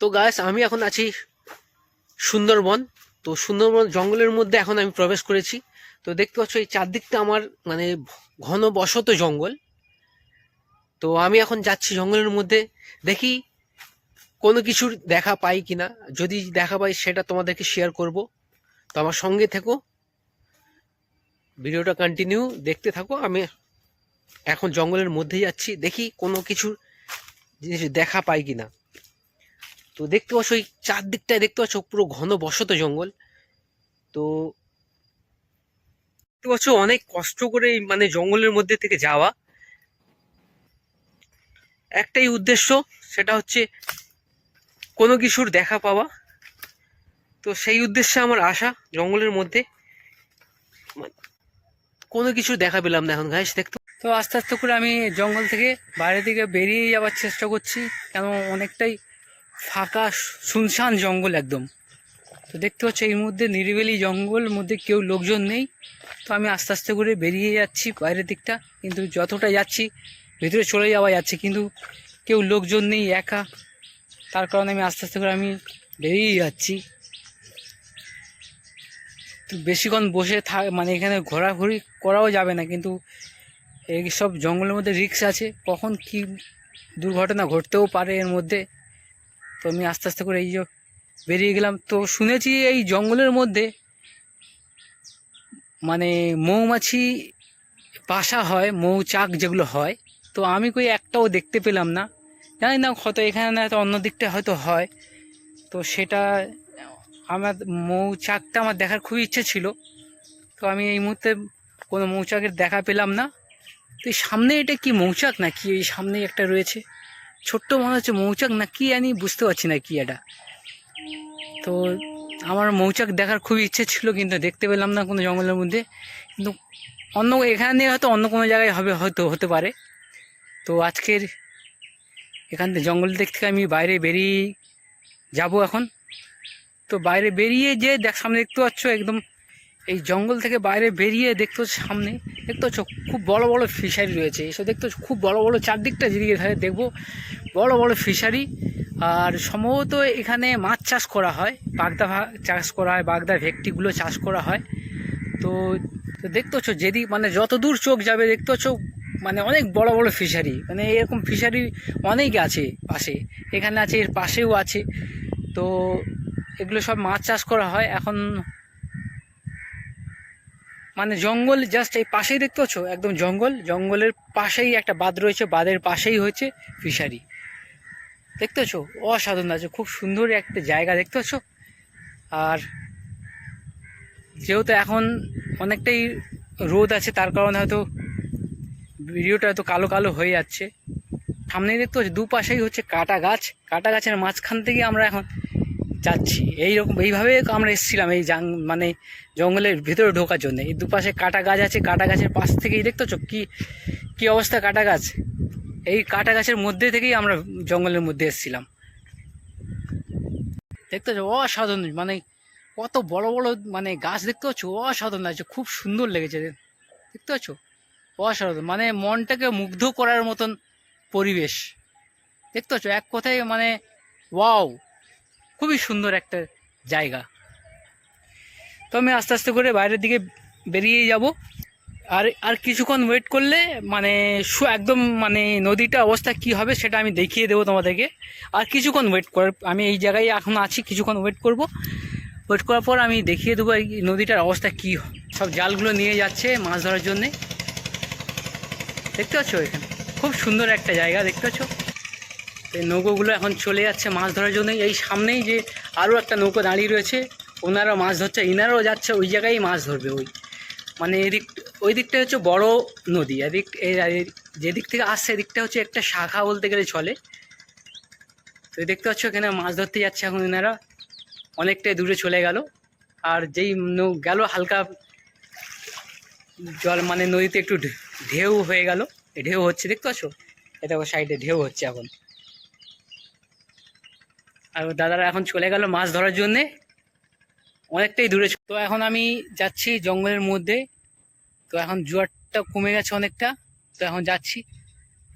তো গাছ আমি এখন আছি সুন্দরবন। তো সুন্দরবন জঙ্গলের মধ্যে এখন আমি প্রবেশ করেছি। তো দেখতে পাচ্ছ, এই চারদিকটা আমার মানে ঘন বসত জঙ্গল। তো আমি এখন যাচ্ছি জঙ্গলের মধ্যে। দেখি কোনো কিছুর দেখা পাই কিনা। যদি দেখা পাই, সেটা তোমাদেরকে শেয়ার করব। তো আমার সঙ্গে থেকো। ভিডিওটা কন্টিনিউ দেখতে থাকো। আমি এখন জঙ্গলের মধ্যে যাচ্ছি। দেখি কোনো কিছুর জিনিস দেখা পাই কিনা। তো দেখতে পাচ্ছ ওই চারদিকটায় দেখতে পাচ্ছ পুরো ঘন বসত জঙ্গল। তো দেখতে পাচ্ছ, অনেক কষ্ট করে মানে জঙ্গলের মধ্যে থেকে যাওয়া। একটাই উদ্দেশ্য, সেটা হচ্ছে কোনো কিছুর দেখা পাওয়া। তো সেই উদ্দেশ্যে আমার আশা, জঙ্গলের মধ্যে কোনো কিছু দেখা পেলাম না এখন গাইস দেখতে তো আস্তে আস্তে করে আমি জঙ্গল থেকে বাইরে থেকে বেরিয়ে যাওয়ার চেষ্টা করছি, কেন অনেকটাই ফাঁকা শুনশান জঙ্গল একদম। তো দেখতে হচ্ছে এর মধ্যে নিরিবিলি জঙ্গল মধ্যে কেউ লোকজন নেই। তো আমি আস্তে আস্তে করে বেরিয়ে যাচ্ছি বাইরের দিকটা। কিন্তু যতটা যাচ্ছি, ভিতরে চলে যাওয়া যাচ্ছে। কিন্তু কেউ লোকজন নেই, একা। তার কারণে আমি আস্তে আস্তে করে আমি বেরিয়ে যাচ্ছি। তো বেশিক্ষণ বসে থাক মানে এখানে ঘোরাঘুরি করাও যাবে না। কিন্তু এই সব জঙ্গলের মধ্যে রিক্স আছে। কখন কি দুর্ঘটনা ঘটতেও পারে এর মধ্যে। তো আমি আস্তে আস্তে করে এই যে বেরিয়ে গেলাম। তো শুনেছি এই জঙ্গলের মধ্যে মানে মৌমাছি বাসা হয়, মৌচাক যেগুলো হয়। তো আমি কই একটাও দেখতে পেলাম না। জানি না হয়তো এখানে না হয়তো অন্য দিকটা হয়তো হয়। তো সেটা আমার মৌচাকটা আমার দেখার খুবই ইচ্ছে ছিল। তো আমি এই মুহূর্তে কোনো মৌচাকের দেখা পেলাম না। তো সামনে এটা কি মৌচাক না কি এই সামনেই একটা রয়েছে। ছোট্ট মনে হচ্ছে মৌচাক না কি আমি বুঝতে পারছি না কি এটা। তো আমার মৌচাক দেখার খুব ইচ্ছে ছিল, কিন্তু দেখতে পেলাম না কোনো জঙ্গলের মধ্যে। কিন্তু অন্য এখানে হয়তো অন্য কোনো জায়গায় হবে, হয়তো হতে পারে। তো আজকের এখান থেকে জঙ্গল থেকে আমি বাইরে বেরিয়ে যাব এখন। তো বাইরে বেরিয়ে যে দেখ, সামনে দেখতে পাচ্ছ একদম এই জঙ্গল থেকে বাইরে বেরিয়ে দেখতে সামনে। দেখতে পাচ্ছ খুব বড় বড় ফিশারি রয়েছে। এসব দেখতে খুব বড় বড় চারদিকটা যেদিকে ধারে দেখব, বড় বড় ফিশারি আর সম্ভবত এখানে মাছ চাষ করা হয়, বাগদা চাষ করা হয়, বাগদা ভেকটিগুলো চাষ করা হয়। তো তো দেখতে পাচ্ছ যেদিক মানে যত দূর চোখ যাবে, দেখতে পাচ্ছ মানে অনেক বড় বড় ফিশারি মানে এরকম ফিশারি অনেক আছে পাশে। এখানে আছে, এর পাশেও আছে। তো এগুলো সব মাছ চাষ করা হয়। এখন মানে জঙ্গল জাস্ট এই পাশেই দেখতে পাচ্ছ? একদম জঙ্গল। জঙ্গলের পাশেই একটা বাঁধ রয়েছে, বাঁধের পাশেই হচ্ছে ফিশারি দেখতে পাচ্ছ? অসাধারণ আছে খুব সুন্দর একটা জায়গা দেখতে পাচ্ছ? আর যেহেতু এখন অনেকটাই রোদ আছে, তার কারণে হয়তো ভিডিওটা হয়তো কালো কালো হয়ে যাচ্ছে। সামনেই দেখতে পাচ্ছি, দুপাশেই হচ্ছে কাটা গাছ। কাটা গাছের মাঝখান থেকে আমরা এখন যাচ্ছি। এইরকম, এইভাবে আমরা এসেছিলাম এই জাং মানে জঙ্গলের ভিতরে ঢোকার জন্য। এই দুপাশে কাটা গাছ আছে, কাটা গাছের পাশ থেকেই দেখতে পাচ্ছ কী, কি অবস্থা কাটা গাছ? এই কাটা গাছের মধ্যে থেকেই আমরা জঙ্গলের মধ্যে এসেছিলাম। দেখতে পাচ্ছ, অসাধারণ মানে কত বড় বড় মানে গাছ দেখতে পাচ্ছ, অসাধারণ লাগছে, খুব সুন্দর লেগেছে। দেখতে পাচ্ছ? অসাধারণ মানে মনটাকে মুগ্ধ করার মতন পরিবেশ। দেখতে পাচ্ছ, এক কথায় মানে ওয়াও খুবই সুন্দর একটা জায়গা। তো আমি আস্তে আস্তে করে বাইরের দিকে বেরিয়ে যাব। আর আর কিছুক্ষণ ওয়েট করলে মানে একদম মানে নদীটা অবস্থা কি হবে সেটা আমি দেখিয়ে দেবো তোমাদেরকে। আর কিছুক্ষণ ওয়েট কর আমি এই জায়গায় এখন আছি, কিছুক্ষণ ওয়েট করব। ওয়েট করার পর আমি দেখিয়ে দেবো এই নদীটার অবস্থা কী, সব জালগুলো নিয়ে যাচ্ছে মাছ ধরার জন্যে। দেখতে পাচ্ছ এখানে? খুব সুন্দর একটা জায়গা, দেখতে পাচ্ছ? এই নৌকোগুলো এখন চলে যাচ্ছে মাছ ধরার জন্য। এই সামনেই যে আরও একটা নৌকো দাঁড়িয়ে রয়েছে ওনারা মাছ ধরছে, ইনারাও যাচ্ছে, ওই জায়গায় মাছ ধরবে ওই। মানে এদিক, ওই দিকটা হচ্ছে বড় নদী, এদিক যেদিক থেকে আসছে এদিকটা হচ্ছে একটা শাখা বলতে গেলে চলে। তো দেখতে পাচ্ছ এখানে মাছ ধরতে যাচ্ছে এখন এনারা অনেকটাই দূরে চলে গেল। আর যেই গেল হালকা জল মানে নদীতে একটু ঢেউ হয়ে গেল। ঢেউ হচ্ছে, দেখতে পাচ্ছ? এটা সাইডে ঢেউ হচ্ছে এখন। আর দাদারা এখন চলে গেল মাছ ধরার জন্যে। অনেকটাই দূরে। তো এখন আমি যাচ্ছি জঙ্গলের মধ্যে। তো এখন জোয়ারটা কমে গেছে অনেকটা। তো এখন যাচ্ছি।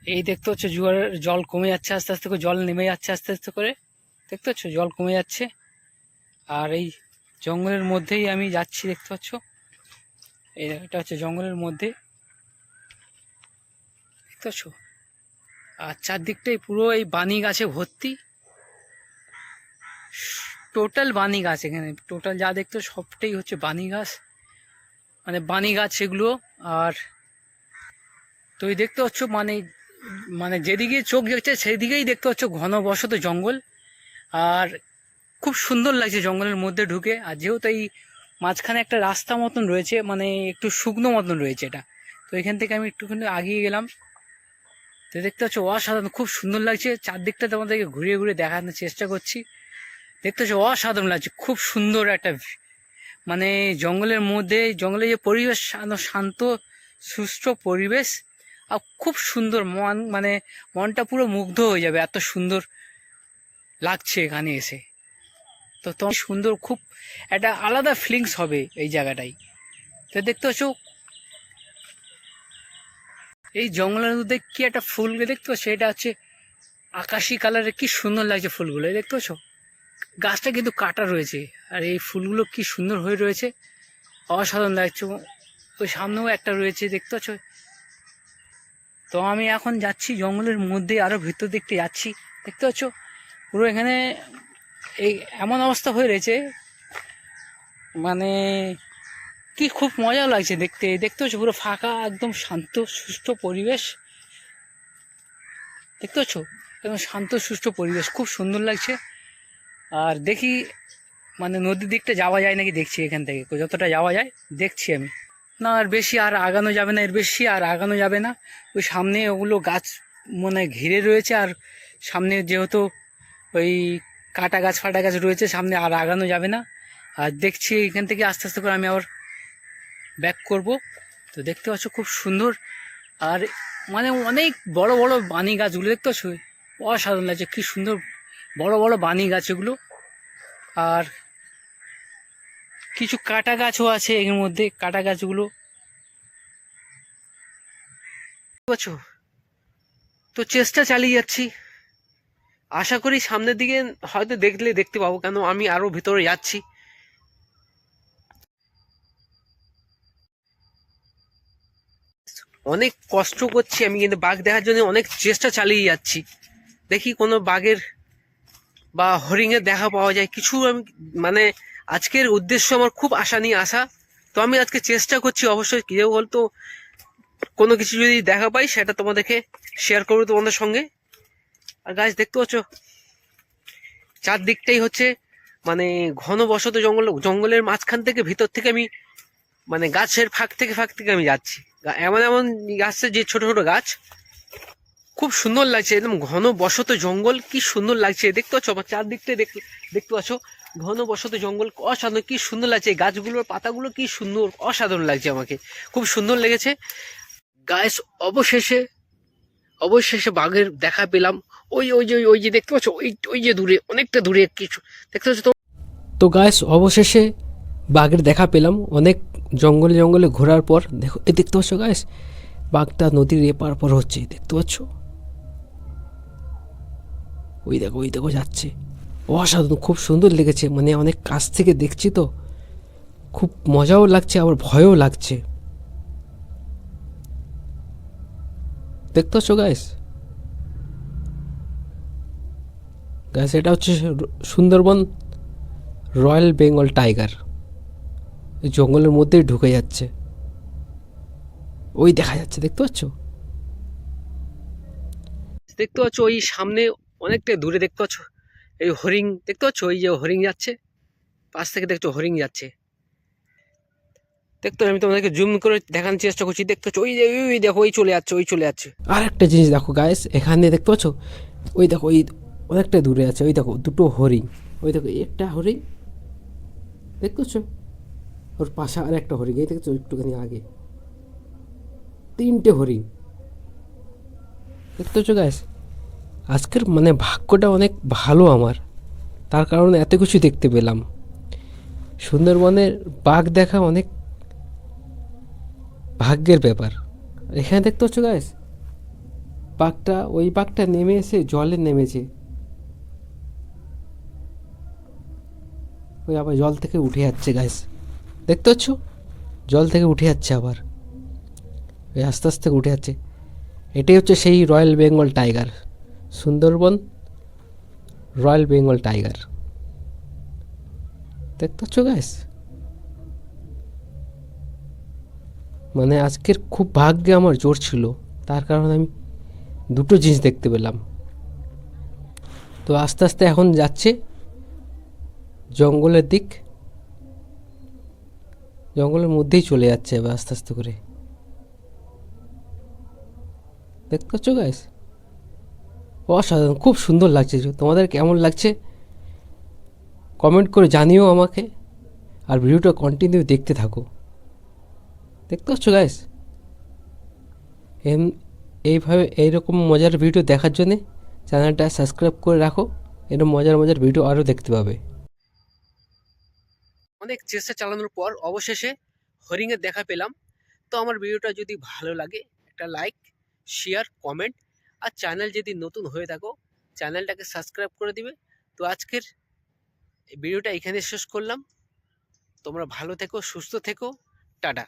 এই দেখতে হচ্ছে জোয়ারের জল কমে যাচ্ছে আস্তে আস্তে করে, জল নেমে যাচ্ছে আস্তে আস্তে করে। দেখতে পাচ্ছ জল কমে যাচ্ছে। আর এই জঙ্গলের মধ্যেই আমি যাচ্ছি, দেখতে পাচ্ছ? এই- এটা হচ্ছে জঙ্গলের মধ্যে। দেখতে পাচ্ছ? আর চারদিকটাই পুরো এই বানি গাছে ভর্তি। টোটাল বানি গাছ এখানে। টোটাল যা দেখতো সবটাই হচ্ছে বানি গাছ। মানে বানি গাছ সেগুলো আর তুই দেখতে পাচ্ছ মানে মানে যেদিকে চোখ দেখছে সেদিকেই দেখতে পাচ্ছ ঘন বসত জঙ্গল। আর খুব সুন্দর লাগছে জঙ্গলের মধ্যে ঢুকে। আর যেহেতু এই মাঝখানে একটা রাস্তা মতন রয়েছে মানে একটু শুকনো মতন রয়েছে এটা। তো এখান থেকে আমি একটুখানি আগিয়ে গেলাম। তো দেখতে পাচ্ছ অসাধারণ, খুব সুন্দর লাগছে। চারদিকটা তোমাদেরকে ঘুরিয়ে ঘুরিয়ে দেখানোর চেষ্টা করছি। দেখতে পাচ্ছ অসাধারণ লাগছে, খুব সুন্দর একটা মানে জঙ্গলের মধ্যে, জঙ্গলে যে পরিবেশ শান্ত- সুস্থ পরিবেশ, আর খুব সুন্দর মন মানে মনটা পুরো মুগ্ধ হয়ে যাবে, এত সুন্দর লাগছে এখানে এসে। তো তোমার সুন্দর, খুব একটা আলাদা ফিলিংস হবে এই জায়গাটাই। তো দেখতে পাচ্ছ, এই জঙ্গলের মধ্যে কি একটা ফুল, দেখতে পাচ্ছ, এটা হচ্ছে আকাশি কালারের কি সুন্দর লাগছে ফুলগুলো দেখতে পাচ্ছ? গাছটা কিন্তু কাটা রয়েছে। আর এই ফুলগুলো কি সুন্দর হয়ে রয়েছে। অসাধারণ লাগছে। ওই সামনেও একটা রয়েছে, দেখতে পাচ্ছ? তো আমি এখন যাচ্ছি জঙ্গলের মধ্যে আরও ভিতর দিকতে যাচ্ছি। দেখতে পাচ্ছ? পুরো এখানে এই এমন অবস্থা হয়ে রয়েছে। মানে কি খুব মজা লাগছে দেখতে। দেখতে পাচ্ছ? পুরো ফাঁকা, একদম শান্ত, সুস্থ পরিবেশ। দেখতে পাচ্ছ? একদম শান্ত, সুস্থ পরিবেশ। খুব সুন্দর লাগছে। আর দেখি মানে নদীর দিকটা যাওয়া যায় নাকি দেখছি এখান থেকে। যতটা যাওয়া যায়, দেখছি আমি। না, আর বেশি আর আগানো যাবে না, এর বেশি আর আগানো যাবে না। ওই সামনে ওগুলো গাছ মানে ঘিরে রয়েছে, আর সামনে যেহেতু ওই কাটা গাছ, ফাটা গাছ রয়েছে, সামনে আর আগানো যাবে না। আর দেখছি এখান থেকে আস্তে আস্তে করে আমি আবার ব্যাক করব। তো দেখতে পাচ্ছ খুব সুন্দর। আর মানে অনেক বড় বড় বানি গাছগুলো দেখতে পাচ্ছ? অসাধারণ লাগছে, কী সুন্দর বড় বড় বানি গাছ এগুলো আর কিছু কাটা গাছও আছে এর মধ্যে, কাটা গাছগুলো। পাচ্ছ তো চেষ্টা চালিয়ে যাচ্ছি। আশা করি সামনের দিকে হয়তো দেখলে দেখতে পাবো, কেন আমি আরও ভিতরে যাচ্ছি। অনেক কষ্ট করছি আমি, কিন্তু বাঘ দেখার জন্য অনেক চেষ্টা চালিয়ে যাচ্ছি। দেখি কোনো বাঘের বা হরিণের দেখা পাওয়া যায়। কিছু আমি মানে আজকের উদ্দেশ্য আমার খুব আশা নিয়ে আসা। তো আমি আজকে চেষ্টা করছি অবশ্যই কেউ বলতো, কোনো কিছু যদি দেখা পাই সেটা তোমাদেরকে শেয়ার করব তোমাদের সঙ্গে। আর গাছ দেখতে পাচ্ছ? চারদিকটাই হচ্ছে মানে ঘন বসত জঙ্গল, জঙ্গলের মাঝখান থেকে ভিতর থেকে আমি মানে গাছের ফাঁক থেকে ফাঁক থেকে আমি যাচ্ছি। এমন এমন গাছের যে ছোট ছোট গাছ খুব সুন্দর লাগছে, একদম ঘন বসত জঙ্গল, কি সুন্দর লাগছে, দেখতে পাচ্ছ আমার চারদিকটাই দেখ, দেখতে পাচ্ছ, ঘন বসত জঙ্গল, অসাধারণ, কি সুন্দর লাগছে গাছগুলোর পাতাগুলো কি সুন্দর, অসাধারণ লাগছে আমাকে, খুব সুন্দর লেগেছে। গাছ অবশেষে অবশেষে বাঘের দেখা পেলাম, ওই ওই যে ওই যে, দেখতে পাচ্ছ, ওই ওই যে দূরে, অনেকটা দূরে কিছু, দেখতে পাচ্ছ তো? তো গাছ অবশেষে বাঘের দেখা পেলাম, অনেক জঙ্গলে জঙ্গলে ঘোরার পর, দেখো দেখতে পাচ্ছ গাছ বাঘটা নদীর এপার পর হচ্ছে, দেখতে পাচ্ছ? ওই দেখো ওই দেখো যাচ্ছে। অসাধারণ, খুব সুন্দর লেগেছে মানে অনেক কাছ থেকে দেখছি তো। খুব মজাও লাগছে, আবার ভয়ও লাগছে। দেখতে পাচ্ছ গাইস গাইস এটা হচ্ছে সুন্দরবন রয়্যাল বেঙ্গল টাইগার। জঙ্গলের মধ্যেই ঢুকে যাচ্ছে। ওই দেখা যাচ্ছে, দেখতে পাচ্ছ? দেখতে পাচ্ছ, ওই সামনে অনেকটা দূরে দেখতে পাচ্ছ? এই হরিং দেখতে পাচ্ছ? ওই যে হরিং যাচ্ছে, পাশ থেকে দেখছ হরিং যাচ্ছে। দেখতো আমি তোমাদেরকে জুম করে দেখানোর চেষ্টা করছি, দেখতে পাচ্ছ? ওই যে, ওই- দেখো, ওই চলে যাচ্ছে, ওই চলে যাচ্ছে। আর একটা জিনিস দেখো গায়েস এখানে দেখতে পাচ্ছ? ওই দেখো, ওই অনেকটা দূরে আছে, ওই দেখো, দুটো হরিণ। ওই দেখো, একটা হরিণ, দেখতে পাচ্ছ? ওর পাশে আর একটা হরিণ, এই দেখছ একটুখানি আগে। তিনটে দেখতে পাচ্ছ গায়েস আজকের মানে ভাগ্যটা অনেক ভালো আমার। তার কারণে এত কিছু দেখতে পেলাম। সুন্দরবনের বাঘ দেখা অনেক ভাগ্যের ব্যাপার। এখানে দেখতে পাচ্ছ গাইস বাঘটা, ওই বাঘটা নেমে এসে জলে নেমেছে। ওই আবার জল থেকে উঠে যাচ্ছে গাইস দেখতে পাচ্ছ? জল থেকে উঠে যাচ্ছে আবার। ওই আস্তে আস্তে উঠে যাচ্ছে। এটাই হচ্ছে সেই royal Bengal tiger Sundarban, royal Bengal tiger. দেখতে পাচ্ছ গাইস মানে আজকের খুব ভাগ্যে আমার জোর ছিল, তার কারণে আমি দুটো জিনিস দেখতে পেলাম। তো আস্তে আস্তে এখন যাচ্ছে জঙ্গলের দিক। জঙ্গলের মধ্যেই চলে যাচ্ছে এবার আস্তে আস্তে করে। দেখতে পাচ্ছ গাইস অসাধারণ, খুব সুন্দর লাগছে তোমাদের কেমন লাগছে? কমেন্ট করে জানিও আমাকে আর ভিডিওটা কন্টিনিউ দেখতে থাকো। দেখতে পাচ্ছ গাইস এম এইভাবে এইরকম মজার ভিডিও দেখার জন্যে চ্যানেলটা সাবস্ক্রাইব করে রাখো এরকম মজার মজার ভিডিও আরও দেখতে পাবে। অনেক চেষ্টা চালানোর পর অবশেষে হরিণের দেখা পেলাম। তো আমার ভিডিওটা যদি ভালো লাগে, একটা লাইক শেয়ার কমেন্ট আর চ্যানেল যদি নতুন হয়ে থাকো চ্যানেলটাকে সাবস্ক্রাইব করে দিবে। তো আজকের ভিডিওটা এখানে শেষ করলাম। তোমরা ভালো থেকো, সুস্থ থেকো। টাটা।